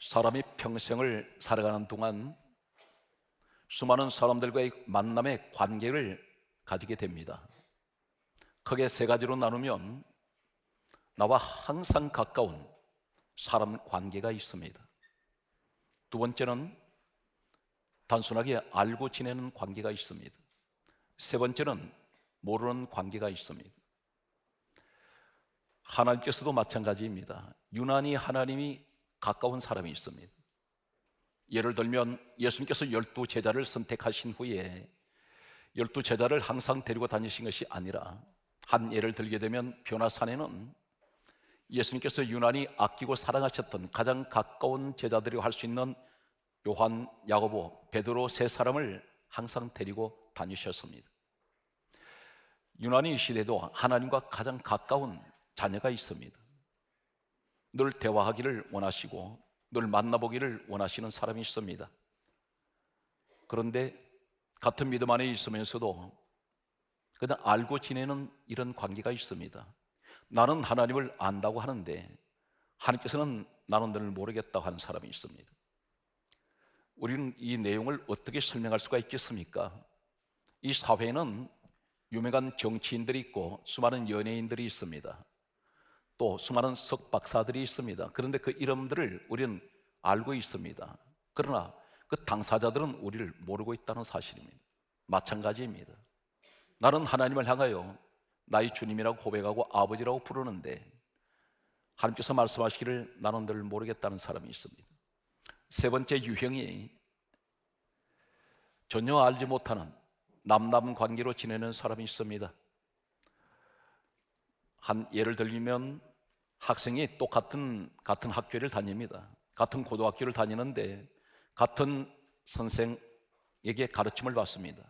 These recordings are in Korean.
사람이 평생을 살아가는 동안 수많은 사람들과의 만남의 관계를 가지게 됩니다. 크게 세 가지로 나누면 나와 항상 가까운 사람 관계가 있습니다. 두 번째는 단순하게 알고 지내는 관계가 있습니다. 세 번째는 모르는 관계가 있습니다. 하나님께서도 마찬가지입니다. 유난히 하나님이 가까운 사람이 있습니다. 예를 들면 예수님께서 열두 제자를 선택하신 후에 열두 제자를 항상 데리고 다니신 것이 아니라 한 예를 들게 되면 변화산에는 예수님께서 유난히 아끼고 사랑하셨던 가장 가까운 제자들이 할 수 있는 요한, 야고보, 베드로 세 사람을 항상 데리고 다니셨습니다. 유난히 이 시대도 하나님과 가장 가까운 자녀가 있습니다. 늘 대화하기를 원하시고 늘 만나보기를 원하시는 사람이 있습니다. 그런데 같은 믿음 안에 있으면서도 그냥 알고 지내는 이런 관계가 있습니다. 나는 하나님을 안다고 하는데 하나님께서는 나는 너를 모르겠다고 하는 사람이 있습니다. 우리는 이 내용을 어떻게 설명할 수가 있겠습니까? 이 사회에는 유명한 정치인들이 있고 수많은 연예인들이 있습니다. 또 수많은 석박사들이 있습니다. 그런데 그 이름들을 우리는 알고 있습니다. 그러나 그 당사자들은 우리를 모르고 있다는 사실입니다. 마찬가지입니다. 나는 하나님을 향하여 나의 주님이라고 고백하고 아버지라고 부르는데 하나님께서 말씀하시기를 나는 늘 모르겠다는 사람이 있습니다. 세 번째 유형이 전혀 알지 못하는 남남 관계로 지내는 사람이 있습니다. 한 예를 들면 학생이 똑같은 같은 학교를 다닙니다. 같은 고등학교를 다니는데 같은 선생에게 가르침을 받습니다.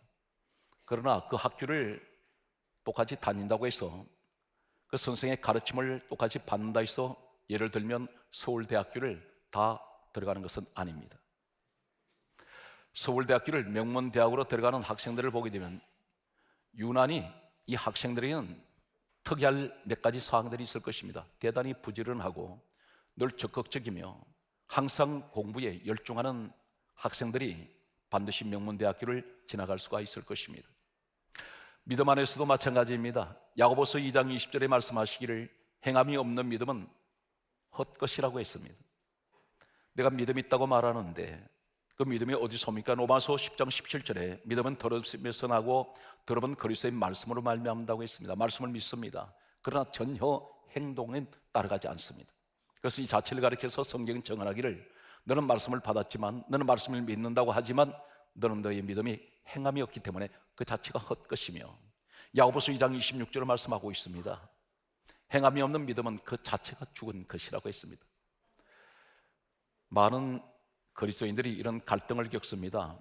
그러나 그 학교를 똑같이 다닌다고 해서 그 선생의 가르침을 똑같이 받는다 해서 예를 들면 서울대학교를 다 들어가는 것은 아닙니다. 서울대학교를 명문대학으로 들어가는 학생들을 보게 되면 유난히 이 학생들에게는 특이할 몇 가지 사항들이 있을 것입니다. 대단히 부지런하고 늘 적극적이며 항상 공부에 열중하는 학생들이 반드시 명문대학교를 지나갈 수가 있을 것입니다. 믿음 안에서도 마찬가지입니다. 야고보서 2장 20절에 말씀하시기를 행함이 없는 믿음은 헛것이라고 했습니다. 내가 믿음 있다고 말하는데 그 믿음이 어디서입니까? 로마서 10장 17절에 믿음은 들었으면서 나고 들어본 그리스도의 말씀으로 말미암는다고 했습니다. 말씀을 믿습니다. 그러나 전혀 행동은 따라가지 않습니다. 그래서 이 자체를 가리켜서 성경은 정언하기를 너는 말씀을 받았지만 너는 말씀을 믿는다고 하지만 너는 너의 믿음이 행함이 없기 때문에 그 자체가 헛것이며 야고보서 2장 26절을 말씀하고 있습니다. 행함이 없는 믿음은 그 자체가 죽은 것이라고 했습니다. 많은 그리스도인들이 이런 갈등을 겪습니다.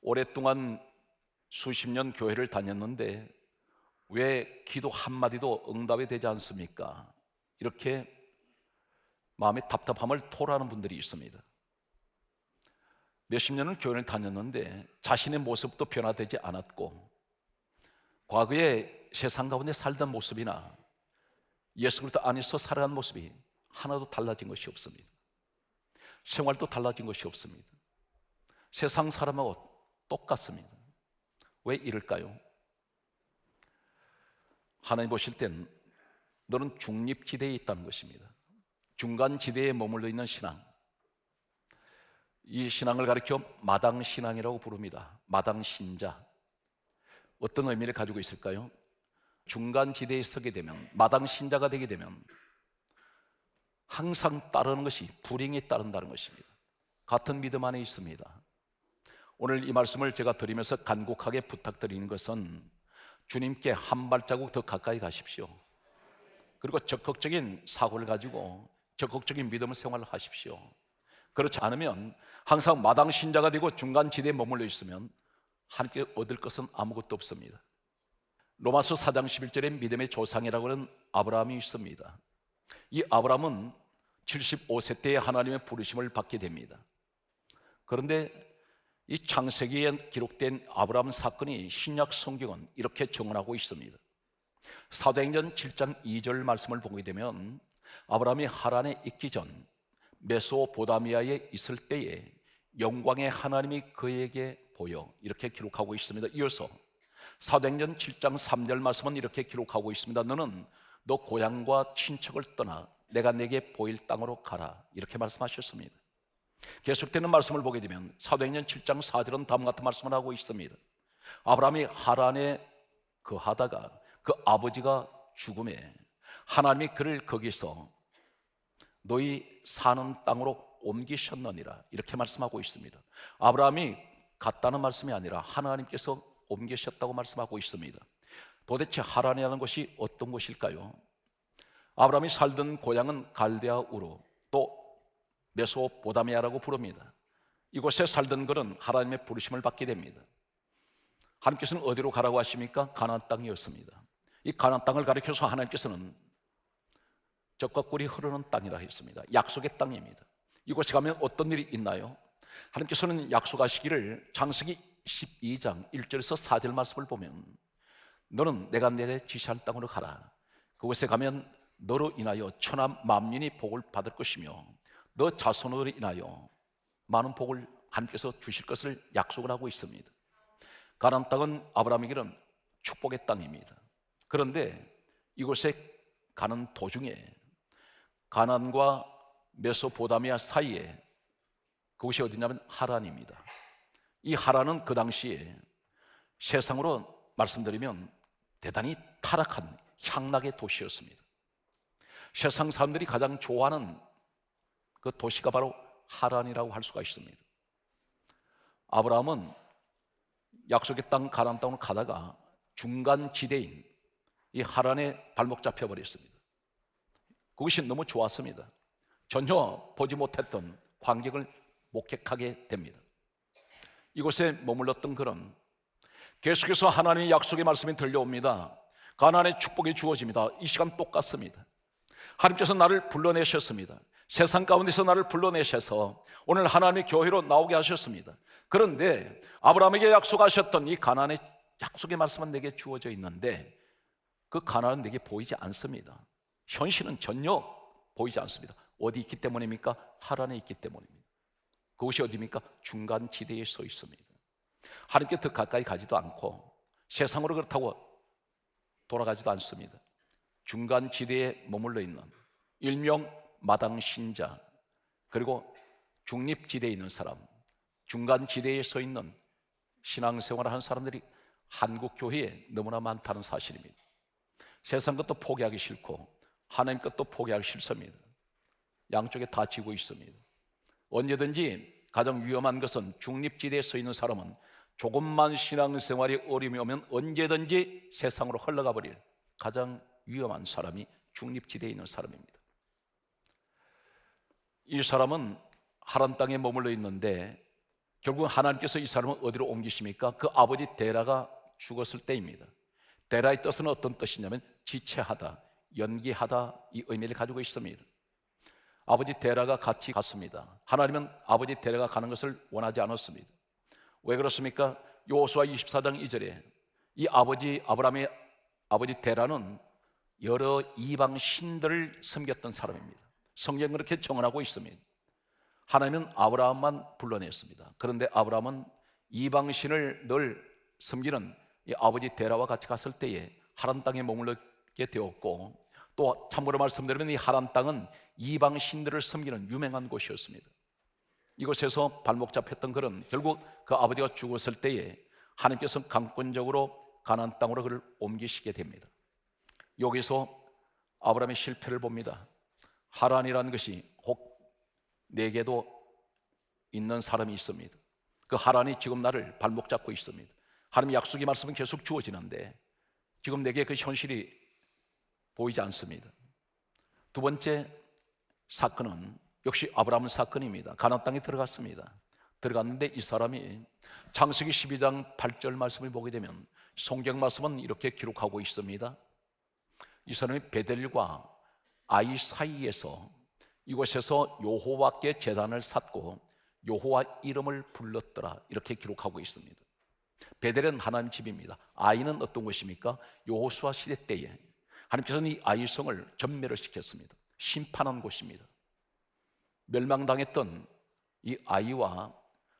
오랫동안 수십 년 교회를 다녔는데 왜 기도 한마디도 응답이 되지 않습니까? 이렇게 마음의 답답함을 토로하는 분들이 있습니다. 몇십 년을 교회를 다녔는데 자신의 모습도 변화되지 않았고 과거에 세상 가운데 살던 모습이나 예수 그리스도 안에서 살아간 모습이 하나도 달라진 것이 없습니다. 생활도 달라진 것이 없습니다. 세상 사람하고 똑같습니다. 왜 이럴까요? 하나님 보실 땐 너는 중립지대에 있다는 것입니다. 중간지대에 머물러 있는 신앙. 이 신앙을 가리켜 마당신앙이라고 부릅니다. 마당신자. 어떤 의미를 가지고 있을까요? 중간지대에 서게 되면, 마당신자가 되게 되면 항상 따르는 것이 불행에 따른다는 것입니다. 같은 믿음 안에 있습니다. 오늘 이 말씀을 제가 드리면서 간곡하게 부탁드리는 것은 주님께 한 발자국 더 가까이 가십시오. 그리고 적극적인 사고를 가지고 적극적인 믿음을 생활하십시오. 그렇지 않으면 항상 마당 신자가 되고 중간 지대에 머물러 있으면 하나님께 얻을 것은 아무것도 없습니다. 로마서 4장 11절에 믿음의 조상이라고 하는 아브라함이 있습니다. 이 아브라함은 75세 때에 하나님의 부르심을 받게 됩니다. 그런데 이 창세기에 기록된 아브라함 사건이 신약 성경은 이렇게 정언하고 있습니다. 사도행전 7장 2절 말씀을 보게 되면 아브라함이 하란에 있기 전 메소포다미아에 있을 때에 영광의 하나님이 그에게 보여 이렇게 기록하고 있습니다. 이어서 사도행전 7장 3절 말씀은 이렇게 기록하고 있습니다. 너는 너 고향과 친척을 떠나 내가 내게 보일 땅으로 가라 이렇게 말씀하셨습니다. 계속되는 말씀을 보게 되면 사도행전 7장 4절은 다음 같은 말씀을 하고 있습니다. 아브라함이 하란에 거하다가 그 아버지가 죽음에 하나님이 그를 거기서 너희 사는 땅으로 옮기셨느니라 이렇게 말씀하고 있습니다. 아브라함이 갔다는 말씀이 아니라 하나님께서 옮기셨다고 말씀하고 있습니다. 도대체 하란이라는 곳이 어떤 곳일까요? 아브라함이 살던 고향은 갈대아 우르 또 메소포다미아라고 부릅니다. 이곳에 살던 그는 하나님의 부르심을 받게 됩니다. 하나님께서는 어디로 가라고 하십니까? 가나안 땅이었습니다. 이 가나안 땅을 가리켜서 하나님께서는 적과 꿀이 흐르는 땅이라 했습니다. 약속의 땅입니다. 이곳에 가면 어떤 일이 있나요? 하나님께서는 약속하시기를 장세기 12장 1절에서 4절 말씀을 보면 너는 내가 내게 지시한 땅으로 가라. 그곳에 가면 너로 인하여 천하 만민이 복을 받을 것이며 너 자손으로 인하여 많은 복을 하나님께서 주실 것을 약속을 하고 있습니다. 가나안 땅은 아브라함에게는 축복의 땅입니다. 그런데 이곳에 가는 도중에 가난과 메소포다미아 사이에 그곳이 어디냐면 하란입니다. 이 하란은 그 당시에 세상으로 말씀드리면 대단히 타락한 향락의 도시였습니다. 세상 사람들이 가장 좋아하는 그 도시가 바로 하란이라고 할 수가 있습니다. 아브라함은 약속의 땅 가나안 땅으로 가다가 중간 지대인 이 하란에 발목 잡혀 버렸습니다. 그것이 너무 좋았습니다. 전혀 보지 못했던 광경을 목격하게 됩니다. 이곳에 머물렀던 그런 계속해서 하나님의 약속의 말씀이 들려옵니다. 가나안의 축복이 주어집니다. 이 시간 똑같습니다. 하나님께서 나를 불러내셨습니다. 세상 가운데서 나를 불러내셔서 오늘 하나님의 교회로 나오게 하셨습니다. 그런데 아브라함에게 약속하셨던 이 가나안의 약속의 말씀은 내게 주어져 있는데 그 가나안은 내게 보이지 않습니다. 현실은 전혀 보이지 않습니다. 어디 있기 때문입니까? 하란에 있기 때문입니다. 그곳이 어디입니까? 중간 지대에 서 있습니다. 하나님께 더 가까이 가지도 않고 세상으로 그렇다고 돌아가지도 않습니다. 중간 지대에 머물러 있는 일명 마당 신자 그리고 중립 지대에 있는 사람, 중간 지대에 서 있는 신앙생활을 하는 사람들이 한국 교회에 너무나 많다는 사실입니다. 세상 것도 포기하기 싫고 하나님 것도 포기하기 싫습니다. 양쪽에 다 지고 있습니다. 언제든지 가장 위험한 것은 중립지대에 서 있는 사람은 조금만 신앙생활이 어려움이 오면 언제든지 세상으로 흘러가 버릴 가장 위험한 사람이 중립지대에 있는 사람입니다. 이 사람은 하란 땅에 머물러 있는데 결국 하나님께서 이 사람을 어디로 옮기십니까? 그 아버지 데라가 죽었을 때입니다. 데라의 뜻은 어떤 뜻이냐면 지체하다, 연기하다 이 의미를 가지고 있습니다. 아버지 데라가 같이 갔습니다. 하나님은 아버지 데라가 가는 것을 원하지 않았습니다. 왜 그렇습니까? 요수아 24장 2절에 이 아버지 아브라함의 아버지 데라는 여러 이방 신들을 섬겼던 사람입니다. 성경 그렇게 정언하고 있습니다. 하나님은 아브라함만 불러냈습니다. 그런데 아브라함은 이방 신을 늘 섬기는 이 아버지 데라와 같이 갔을 때에 하란 땅에 머물게 되었고 또 참고로 말씀드리면 이 하란 땅은 이방 신들을 섬기는 유명한 곳이었습니다. 이곳에서 발목 잡혔던 그는 결국 그 아버지가 죽었을 때에 하나님께서 강권적으로 가나안 땅으로 그를 옮기시게 됩니다. 여기서 아브라함의 실패를 봅니다. 하란이라는 것이 혹 내게도 있는 사람이 있습니다. 그 하란이 지금 나를 발목 잡고 있습니다. 하나님 약속의 말씀은 계속 주어지는데 지금 내게 그 현실이 보이지 않습니다. 두 번째 사건은 역시 아브라함 사건입니다. 가나안 땅에 들어갔습니다. 들어갔는데 이 사람이 창세기 12장 8절 말씀을 보게 되면 성경 말씀은 이렇게 기록하고 있습니다. 이 사람이 베델과 아이 사이에서 이곳에서 여호와께 제단을 쌓고 여호와 이름을 불렀더라 이렇게 기록하고 있습니다. 베델은 하나님 집입니다. 아이는 어떤 곳입니까? 여호수아 시대 때에 하나님께서는 이 아이성을 전멸을 시켰습니다. 심판한 곳입니다. 멸망당했던 이 아이와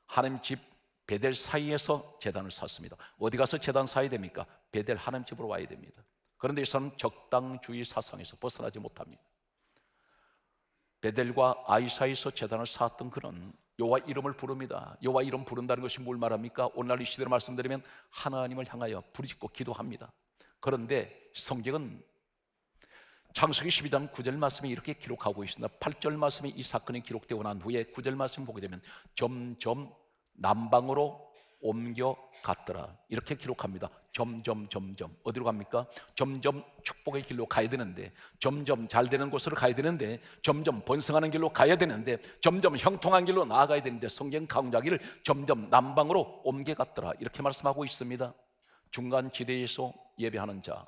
하나님 집 베델 사이에서 재단을 샀습니다. 어디 가서 재단 사야 됩니까? 베델 하나님 집으로 와야 됩니다. 그런데 이 사람은 적당주의 사상에서 벗어나지 못합니다. 베델과 아이 사이에서 재단을 쌓았던 그는 여호와 이름을 부릅니다. 여호와 이름 부른다는 것이 뭘 말합니까? 오늘날 이 시대로 말씀드리면 하나님을 향하여 부르짖고 기도합니다. 그런데 성경은 창세기 12장 9절 말씀이 이렇게 기록하고 있습니다. 8절 말씀이 이 사건이 기록되고 난 후에 9절 말씀 보게 되면 점점 남방으로 옮겨 갔더라. 이렇게 기록합니다. 점점 점점 어디로 갑니까? 점점 축복의 길로 가야 되는데 점점 잘 되는 곳으로 가야 되는데 점점 번성하는 길로 가야 되는데 점점 형통한 길로 나아가야 되는데 성경 강조하기를 점점 남방으로 옮겨 갔더라. 이렇게 말씀하고 있습니다. 중간 지대에서 예배하는 자.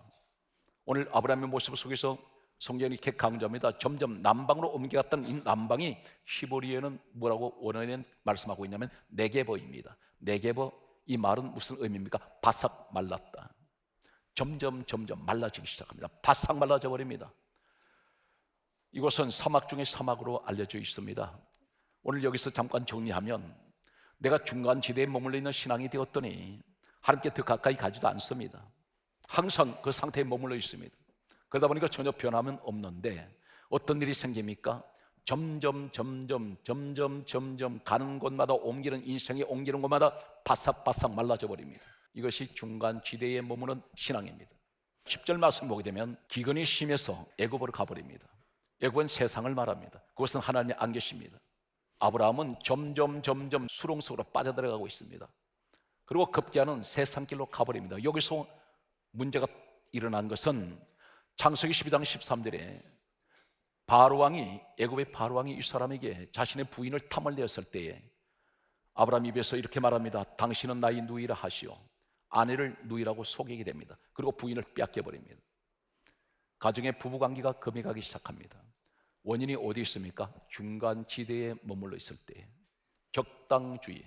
오늘 아브라함의 모습 속에서 성경이 이렇게 강조합니다. 점점 남방으로 옮겨갔던 이 남방이 히브리어는 뭐라고 원어에는 말씀하고 있냐면 네게버입니다. 네게버 이 말은 무슨 의미입니까? 바삭 말랐다. 점점 점점 말라지기 시작합니다. 바싹 말라져 버립니다. 이곳은 사막 중의 사막으로 알려져 있습니다. 오늘 여기서 잠깐 정리하면 내가 중간 지대에 머물러 있는 신앙이 되었더니 하나님께 더 가까이 가지도 않습니다. 항상 그 상태에 머물러 있습니다. 그러다 보니까 전혀 변함은 없는데 어떤 일이 생깁니까? 점점 점점 점점 점점 가는 곳마다 옮기는 인생이 옮기는 곳마다 바싹바싹 말라져 버립니다. 이것이 중간 지대에 머무는 신앙입니다. 10절 말씀 보게 되면 기근이 심해서 애굽으로 가버립니다. 애굽은 세상을 말합니다. 그것은 하나님이 안 계십니다. 아브라함은 점점 점점 수렁 속으로 빠져들어가고 있습니다. 그리고 급기야는 세상 길로 가버립니다. 여기서 문제가 일어난 것은 창세기 12장 13절에 바로 왕이 애굽의 바로 왕이 이 사람에게 자신의 부인을 탐을 내었을 때에 아브라함 입에서 이렇게 말합니다. 당신은 나의 누이라 하시오. 아내를 누이라고 속이게 됩니다. 그리고 부인을 빼앗겨 버립니다. 가정의 부부 관계가 금이 가기 시작합니다. 원인이 어디 있습니까? 중간 지대에 머물러 있을 때 적당주의.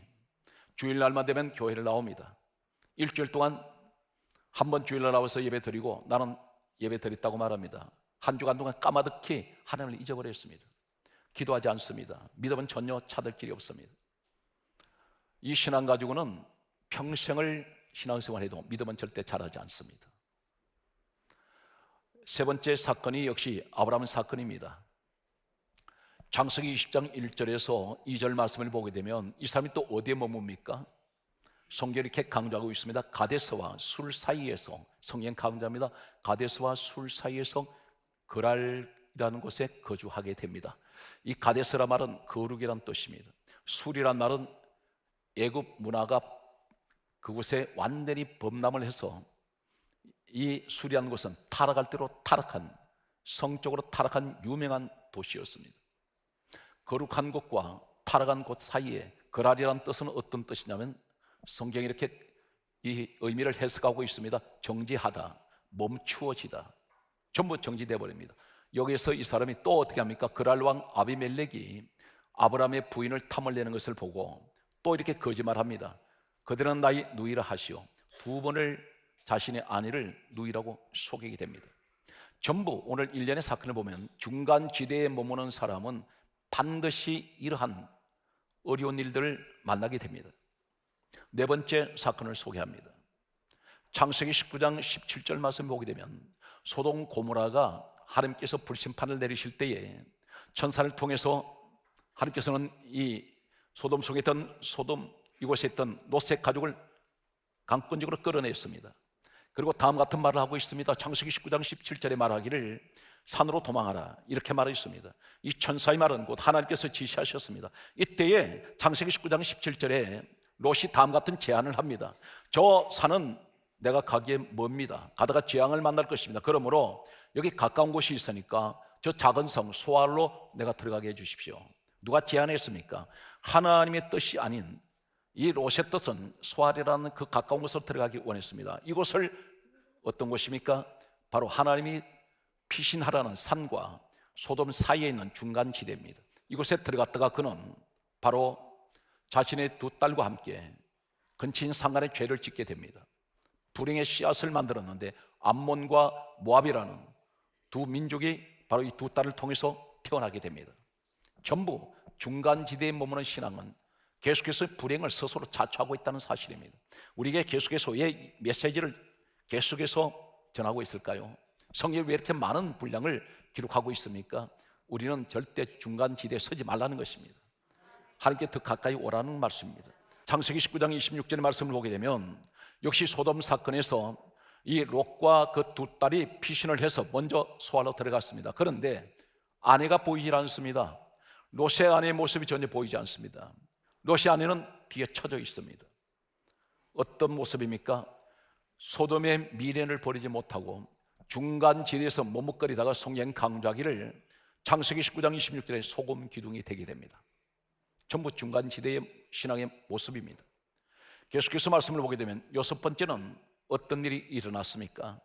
주일날만 되면 교회를 나옵니다. 일주일 동안 한 번 주일날 나와서 예배 드리고 나는 예배 드렸다고 말합니다. 한 주간 동안 까마득히 하나님을 잊어버렸습니다. 기도하지 않습니다. 믿음은 전혀 찾을 길이 없습니다. 이 신앙 가지고는 평생을 신앙생활해도 믿음은 절대 자라지 않습니다. 세 번째 사건이 역시 아브라함 사건입니다. 장세기 20장 1절에서 2절 말씀을 보게 되면 이 사람이 또 어디에 머뭅니까? 성경이 이렇게 강조하고 있습니다. 가데스와 술 사이에서 성경 강조합니다. 가데스와 술 사이에서 그랄이라는 곳에 거주하게 됩니다. 이 가데스라 말은 거룩이란 뜻입니다. 술이란 말은 애굽 문화가 그곳에 완전히 범람을 해서 이 수리한 곳은 타락할 대로 타락한 성적으로 타락한 유명한 도시였습니다. 거룩한 곳과 타락한 곳 사이에 거랄이라는 뜻은 어떤 뜻이냐면 성경이 이렇게 이 의미를 해석하고 있습니다. 정지하다, 멈추어지다. 전부 정지돼 버립니다. 여기서 이 사람이 또 어떻게 합니까? 그랄 왕 아비멜렉이 아브라함의 부인을 탐을 내는 것을 보고 또 이렇게 거짓말합니다. 그들은 나의 누이라 하시오. 두 번을 자신의 아내를 누이라고 속이게 됩니다. 전부 오늘 일련의 사건을 보면 중간 지대에 머무는 사람은 반드시 이러한 어려운 일들을 만나게 됩니다. 네 번째 사건을 소개합니다. 창세기 19장 17절 말씀 보게 되면 소동 고모라가 하나님께서 불심판을 내리실 때에 천사를 통해서 하나님께서는 이 소돔 속에 있던 소돔 이곳에 있던 노색 가족을 강권적으로 끌어냈습니다. 그리고 다음 같은 말을 하고 있습니다. 창세기 19장 17절에 말하기를 산으로 도망하라 이렇게 말했습니다. 이 천사의 말은 곧 하나님께서 지시하셨습니다. 이때에 창세기 19장 17절에 롯이 다음 같은 제안을 합니다. 저 산은 내가 가기에 멉니다. 가다가 재앙을 만날 것입니다. 그러므로 여기 가까운 곳이 있으니까 저 작은 성 소알로 내가 들어가게 해 주십시오. 누가 제안했습니까? 하나님의 뜻이 아닌 이 롯의 뜻은 소알이라는 그 가까운 곳으로 들어가기 원했습니다. 이곳을 어떤 곳입니까? 바로 하나님이 피신하라는 산과 소돔 사이에 있는 중간 지대입니다. 이곳에 들어갔다가 그는 바로 자신의 두 딸과 함께 근친 상간에 죄를 짓게 됩니다. 불행의 씨앗을 만들었는데 암몬과 모압이라는 두 민족이 바로 이 두 딸을 통해서 태어나게 됩니다. 전부 중간 지대에 머무는 신앙은 계속해서 불행을 스스로 자초하고 있다는 사실입니다. 우리에게 계속해서 왜 메시지를 계속해서 전하고 있을까요? 성경이 왜 이렇게 많은 분량을 기록하고 있습니까? 우리는 절대 중간 지대에 서지 말라는 것입니다. 하나님께 더 가까이 오라는 말씀입니다. 창세기 19장 26절의 말씀을 보게 되면 역시 소돔 사건에서 이 롯과 그 두 딸이 피신을 해서 먼저 소알로 들어갔습니다. 그런데 아내가 보이질 않습니다. 롯의 아내의 모습이 전혀 보이지 않습니다. 롯의 아내는 뒤에 쳐져 있습니다. 어떤 모습입니까? 소돔의 미련을 버리지 못하고 중간 지대에서 머뭇거리다가 성령 강조하기를 창세기 19장 26절에 소금 기둥이 되게 됩니다. 전부 중간 지대의 신앙의 모습입니다. 계속해서 말씀을 보게 되면 여섯 번째는 어떤 일이 일어났습니까?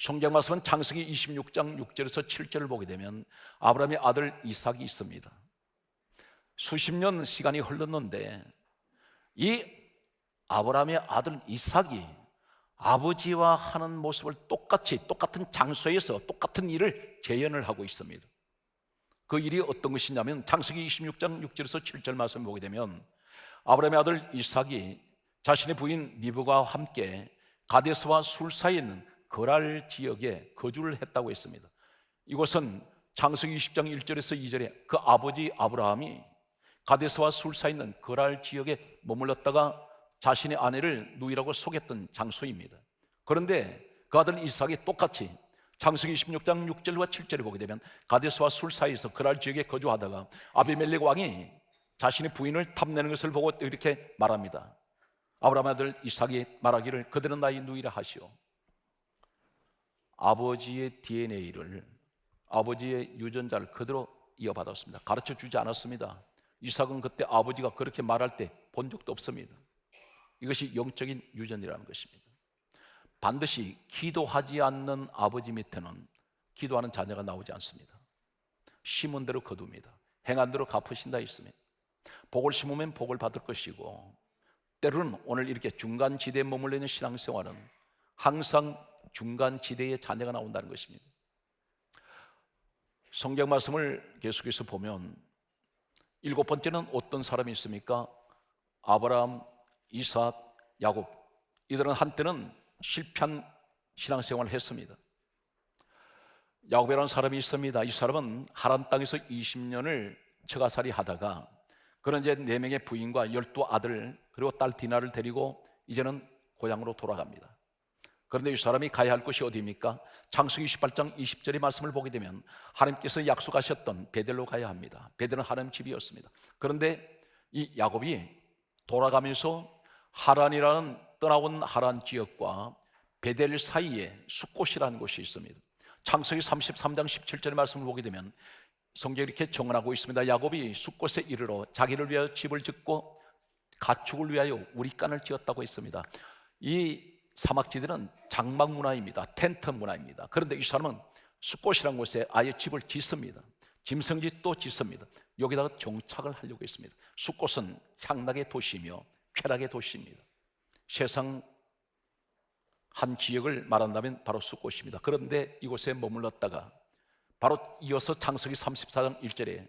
성경 말씀은 창세기 26장 6절에서 7절을 보게 되면 아브라함의 아들 이삭이 있습니다. 수십 년 시간이 흘렀는데 이 아브라함의 아들 이삭이 아버지와 하는 모습을 똑같이 똑같은 장소에서 똑같은 일을 재현을 하고 있습니다. 그 일이 어떤 것이냐면 창세기 26장 6절에서 7절 말씀 보게 되면 아브라함의 아들 이삭이 자신의 부인 리브가 함께 가데스와 술 사이에 있는 거랄 지역에 거주를 했다고 했습니다. 이곳은 창세기 20장 1절에서 2절에 그 아버지 아브라함이 가데스와 술 사이에 있는 거랄 지역에 머물렀다가 자신의 아내를 누이라고 속였던 장소입니다. 그런데 그 아들 이삭이 똑같이 창세기 26장 6절과 7절을 보게 되면 가데스와 술 사이에서 그랄 지역에 거주하다가 아비멜렉 왕이 자신의 부인을 탐내는 것을 보고 이렇게 말합니다. 아브라함 아들 이삭이 말하기를 그들은 나의 누이라 하시오. 아버지의 DNA를 아버지의 유전자를 그대로 이어받았습니다. 가르쳐 주지 않았습니다. 이삭은 그때 아버지가 그렇게 말할 때 본 적도 없습니다. 이것이 영적인 유전이라는 것입니다. 반드시 기도하지 않는 아버지 밑에는 기도하는 자녀가 나오지 않습니다. 심은 대로 거둡니다. 행한 대로 갚으신다 있습니다. 복을 심으면 복을 받을 것이고 때로는 오늘 이렇게 중간 지대에 머물러 있는 신앙생활은 항상 중간 지대의 자녀가 나온다는 것입니다. 성경 말씀을 계속해서 보면 일곱 번째는 어떤 사람이 있습니까? 아브라함, 이삭, 야곱. 이들은 한때는 실패한 신앙생활을 했습니다. 야곱이라는 사람이 있습니다. 이 사람은 하란 땅에서 20년을 처가살이 하다가 그런 이제 네 명의 부인과 열두 아들 그리고 딸 디나를 데리고 이제는 고향으로 돌아갑니다. 그런데 이 사람이 가야 할 곳이 어디입니까? 창세기 28장 20절의 말씀을 보게 되면 하나님께서 약속하셨던 베델로 가야 합니다. 베델은 하나님 집이었습니다. 그런데 이 야곱이 돌아가면서 하란이라는 떠나온 하란 지역과 베델 사이에 숫곳이라는 곳이 있습니다. 창세기 33장 17절의 말씀을 보게 되면 성경이 이렇게 정언하고 있습니다. 야곱이 숫곳에 이르러 자기를 위하여 집을 짓고 가축을 위하여 우리간을 지었다고 했습니다. 이 사막지대는 장막 문화입니다. 텐트 문화입니다. 그런데 이 사람은 숫곳이라는 곳에 아예 집을 짓습니다. 짐승지 또 짓습니다. 여기다가 정착을 하려고 했습니다. 숫곳은 향락의 도시며 쾌락의 도시입니다. 세상 한 지역을 말한다면 바로 숫곳입니다. 그런데 이곳에 머물렀다가 바로 이어서 창세기 34장 1절에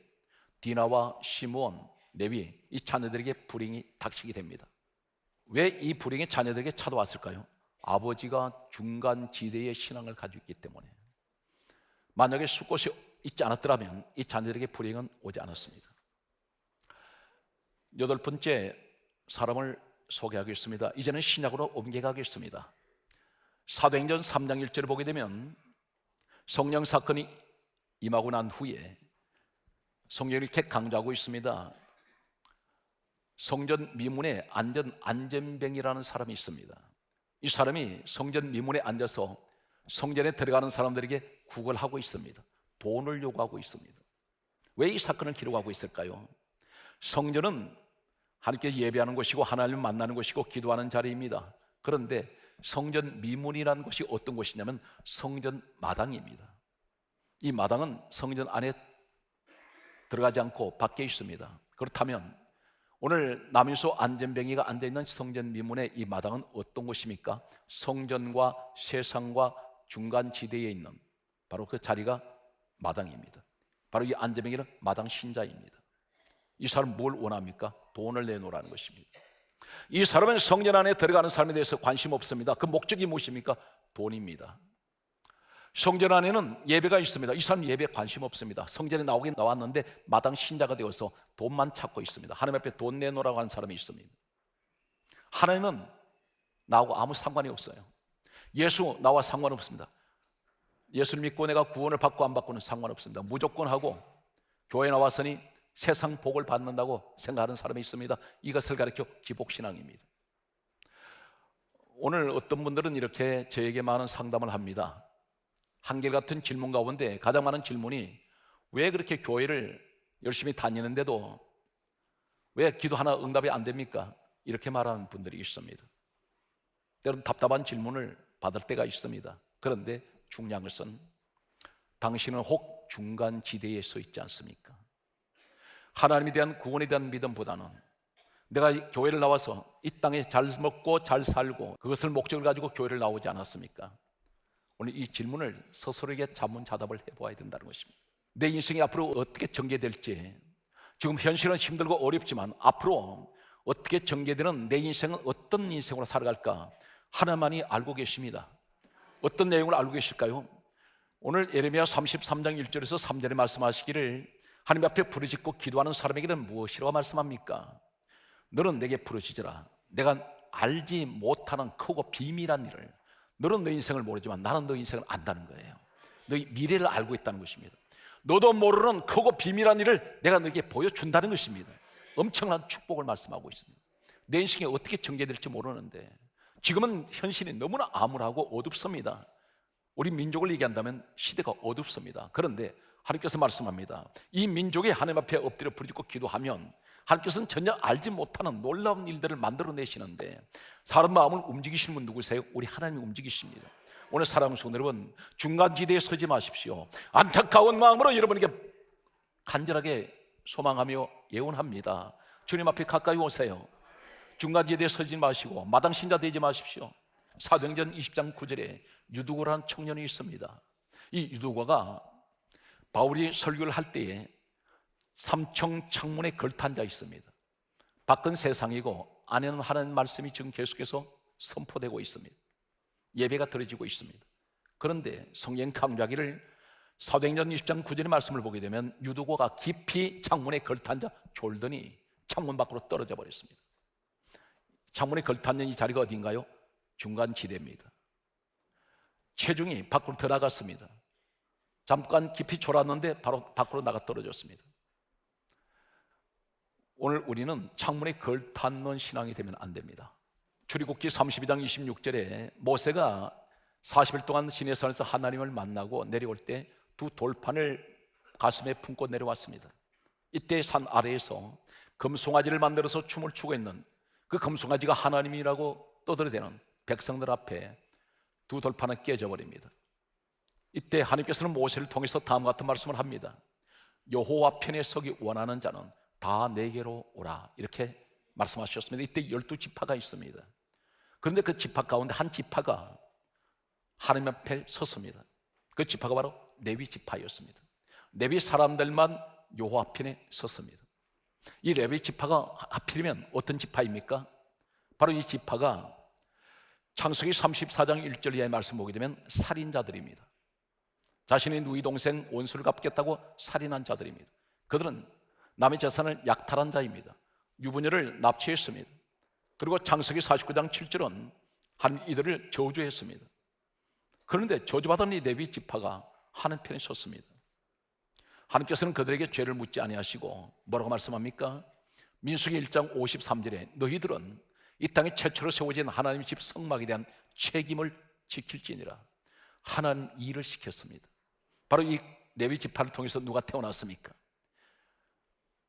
디나와 시므온, 레위 이 자녀들에게 불행이 닥치게 됩니다. 왜 이 불행이 자녀들에게 찾아왔을까요? 아버지가 중간 지대의 신앙을 가지고 있기 때문에 만약에 숫곳이 있지 않았더라면 이 자녀들에게 불행은 오지 않았습니다. 여덟 번째 사람을 소개하겠습니다. 이제는 신약으로 옮겨가겠습니다. 사도행전 3장 1절을 보게 되면 성령 사건이 임하고 난 후에 성령이 이렇게 강조하고 있습니다. 성전 미문에 안전 안전병이라는 사람이 있습니다. 이 사람이 성전 미문에 앉아서 성전에 들어가는 사람들에게 구걸하고 있습니다. 돈을 요구하고 있습니다. 왜 이 사건을 기록하고 있을까요? 성전은 하나님께 예배하는 곳이고 하나님을 만나는 곳이고 기도하는 자리입니다. 그런데 성전 미문이라는 곳이 어떤 곳이냐면 성전 마당입니다. 이 마당은 성전 안에 들어가지 않고 밖에 있습니다. 그렇다면 오늘 남인소 안전병이가 앉아 있는 성전 미문의 이 마당은 어떤 곳입니까? 성전과 세상과 중간 지대에 있는 바로 그 자리가 마당입니다. 바로 이 안전병이는 마당 신자입니다. 이 사람 뭘 원합니까? 돈을 내놓으라는 것입니다. 이 사람은 성전 안에 들어가는 사람에 대해서 관심 없습니다. 그 목적이 무엇입니까? 돈입니다. 성전 안에는 예배가 있습니다. 이 사람 예배에 관심 없습니다. 성전에 나오긴 나왔는데 마당 신자가 되어서 돈만 찾고 있습니다. 하나님 앞에 돈 내놓으라고 하는 사람이 있습니다. 하나님은 나하고 아무 상관이 없어요. 예수 나와 상관없습니다. 예수를 믿고 내가 구원을 받고 안 받고는 상관없습니다. 무조건 하고 교회 나와서니 세상 복을 받는다고 생각하는 사람이 있습니다. 이것을 가리켜 기복신앙입니다. 오늘 어떤 분들은 이렇게 저에게 많은 상담을 합니다. 한결같은 질문 가운데 가장 많은 질문이 왜 그렇게 교회를 열심히 다니는데도 왜 기도 하나 응답이 안 됩니까? 이렇게 말하는 분들이 있습니다. 때론 답답한 질문을 받을 때가 있습니다. 그런데 중요한 것은 당신은 혹 중간 지대에 서 있지 않습니까? 하나님에 대한 구원에 대한 믿음보다는 내가 이 교회를 나와서 이 땅에 잘 먹고 잘 살고 그것을 목적을 가지고 교회를 나오지 않았습니까? 오늘 이 질문을 스스로에게 자문자답을 해보아야 된다는 것입니다. 내 인생이 앞으로 어떻게 전개될지 지금 현실은 힘들고 어렵지만 앞으로 어떻게 전개되는 내 인생은 어떤 인생으로 살아갈까 하나만이 알고 계십니다. 어떤 내용을 알고 계실까요? 오늘 예레미야 33장 1절에서 3절에 말씀하시기를 하나님 앞에 부르짖고 기도하는 사람에게는 무엇이라고 말씀합니까? 너는 내게 부르짖으라. 내가 알지 못하는 크고 비밀한 일을 너는 너 인생을 모르지만 나는 너 인생을 안다는 거예요. 너희 미래를 알고 있다는 것입니다. 너도 모르는 크고 비밀한 일을 내가 너에게 보여준다는 것입니다. 엄청난 축복을 말씀하고 있습니다. 내 인생이 어떻게 전개될지 모르는데 지금은 현실이 너무나 암울하고 어둡습니다. 우리 민족을 얘기한다면 시대가 어둡습니다. 그런데 하나님께서 말씀합니다. 이 민족이 하나님 앞에 엎드려 부르짖고 기도하면 하나님께서는 전혀 알지 못하는 놀라운 일들을 만들어내시는데 사람 마음을 움직이시는 분 누구세요? 우리 하나님이 움직이십니다. 오늘 사랑하는 성도 여러분 중간지대에 서지 마십시오. 안타까운 마음으로 여러분에게 간절하게 소망하며 예언합니다. 주님 앞에 가까이 오세요. 중간지대에 서지 마시고 마당 신자 되지 마십시오. 사도행전 20장 9절에 유두고라는 청년이 있습니다. 이 유두고가 바울이 설교를 할 때에 삼청 창문에 앉아 있습니다. 밖은 세상이고 안에는 하나님 말씀이 지금 계속해서 선포되고 있습니다. 예배가 드려지고 있습니다. 그런데 성경 강조하기를 사도행전 20장 9절의 말씀을 보게 되면 유두고가 깊이 창문에 앉아 졸더니 창문 밖으로 떨어져 버렸습니다. 창문에 걸터 앉는 이 자리가 어딘가요? 중간 지대입니다. 체중이 밖으로 들어갔습니다. 잠깐 깊이 졸았는데 바로 밖으로 나가 떨어졌습니다. 오늘 우리는 창문에 걸탄는 신앙이 되면 안 됩니다. 출애굽기 32장 26절에 모세가 40일 동안 시내 산에서 하나님을 만나고 내려올 때 두 돌판을 가슴에 품고 내려왔습니다. 이때 산 아래에서 금송아지를 만들어서 춤을 추고 있는 그 금송아지가 하나님이라고 떠들어대는 백성들 앞에 두 돌판은 깨져버립니다. 이때 하나님께서는 모세를 통해서 다음과 같은 말씀을 합니다. 여호와 편에 서기 원하는 자는 다 내게로 오라 이렇게 말씀하셨습니다. 이때 열두 지파가 있습니다. 그런데 그 지파 가운데 한 지파가 하나님 앞에 섰습니다. 그 지파가 바로 레위 지파였습니다. 레위 사람들만 여호와 편에 섰습니다. 이 레위 지파가 하필이면 어떤 지파입니까? 바로 이 지파가 창세기 34장 1절 이하의 말씀 보게 되면 살인자들입니다. 자신의 누이 동생 원수를 갚겠다고 살인한 자들입니다. 그들은 남의 재산을 약탈한 자입니다. 유부녀를 납치했습니다. 그리고 창세기 49장 7절은 한 이들을 저주했습니다. 그런데 저주받은 이 레위 지파가 하는 편에 섰습니다. 하나님께서는 그들에게 죄를 묻지 아니하시고 뭐라고 말씀합니까? 민수기 1장 53절에 너희들은 이 땅에 최초로 세워진 하나님 집 성막에 대한 책임을 지킬지니라 하나님 일을 시켰습니다. 바로 이 레위 지파를 통해서 누가 태어났습니까?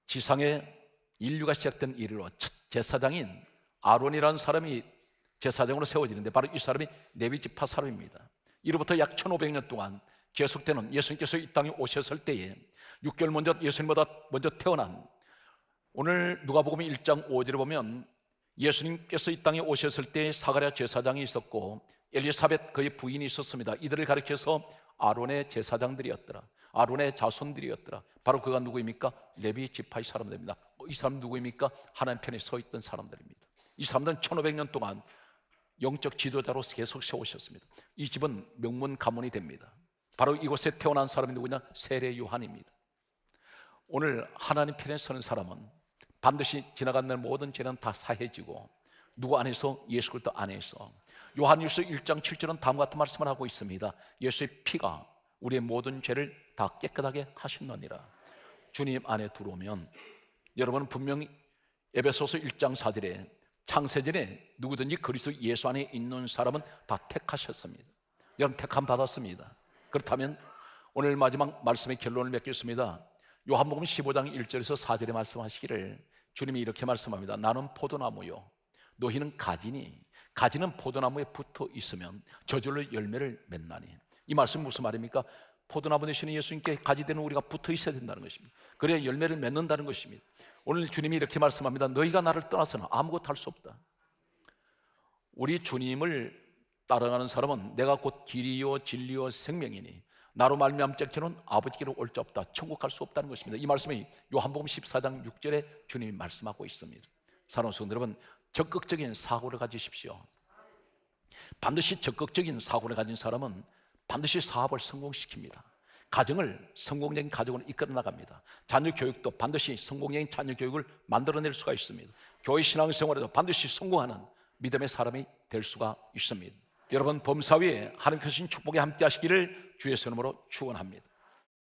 지상에 인류가 시작된 이래로 첫 제사장인 아론이라는 사람이 제사장으로 세워지는데 바로 이 사람이 레위 지파 사람입니다. 이로부터 약 1500년 동안 계속되는 예수님께서 이 땅에 오셨을 때에 6개월 먼저 예수님보다 먼저 태어난 오늘 누가복음 1장 5절에 보면 예수님께서 이 땅에 오셨을 때 사가랴 제사장이 있었고 엘리사벳 그의 부인이 있었습니다. 이들을 가리켜서 아론의 제사장들이었더라. 아론의 자손들이었더라. 바로 그가 누구입니까? 레비 지파의 사람들입니다. 이 사람 누구입니까? 하나님 편에 서 있던 사람들입니다. 이 사람들은 1500년 동안 영적 지도자로 계속 세우셨습니다. 이 집은 명문 가문이 됩니다. 바로 이곳에 태어난 사람이 누구냐? 세례 요한입니다. 오늘 하나님 편에 서는 사람은 반드시 지나간 날 모든 죄는 다 사해지고 누구 안에서 예수 그리스도 안에서 요한일서 1장 7절은 다음과 같은 말씀을 하고 있습니다. 예수의 피가 우리의 모든 죄를 다 깨끗하게 하셨느니라. 주님 안에 들어오면 여러분은 분명히 에베소서 1장 4절에 창세전에 누구든지 그리스도 예수 안에 있는 사람은 다 택하셨습니다. 여러분 택함 받았습니다. 그렇다면 오늘 마지막 말씀의 결론을 맺겠습니다. 요한복음 15장 1절에서 4절에 말씀하시기를 주님이 이렇게 말씀합니다. 나는 포도나무요 너희는 가지니 가지는 포도나무에 붙어 있으면 저절로 열매를 맺나니 이 말씀 무슨 말입니까? 포도나무 되시는 예수님께 가지 되는 우리가 붙어 있어야 된다는 것입니다. 그래야 열매를 맺는다는 것입니다. 오늘 주님이 이렇게 말씀합니다. 너희가 나를 떠나서는 아무것도 할 수 없다. 우리 주님을 따라가는 사람은 내가 곧 길이요 진리요 생명이니 나로 말미암자케는 아버지께로 올 자 없다. 천국 갈 수 없다는 것입니다. 이 말씀이 요한복음 14장 6절에 주님이 말씀하고 있습니다. 사랑하는 성도 여러분, 적극적인 사고를 가지십시오. 반드시 적극적인 사고를 가진 사람은 반드시 사업을 성공시킵니다. 가정을 성공적인 가정으로 이끌어 나갑니다. 자녀 교육도 반드시 성공적인 자녀 교육을 만들어낼 수가 있습니다. 교회 신앙생활에도 반드시 성공하는 믿음의 사람이 될 수가 있습니다. 여러분 범사위에 하나님께서 주신 축복에 함께 하시기를 주의 선으로 축원합니다.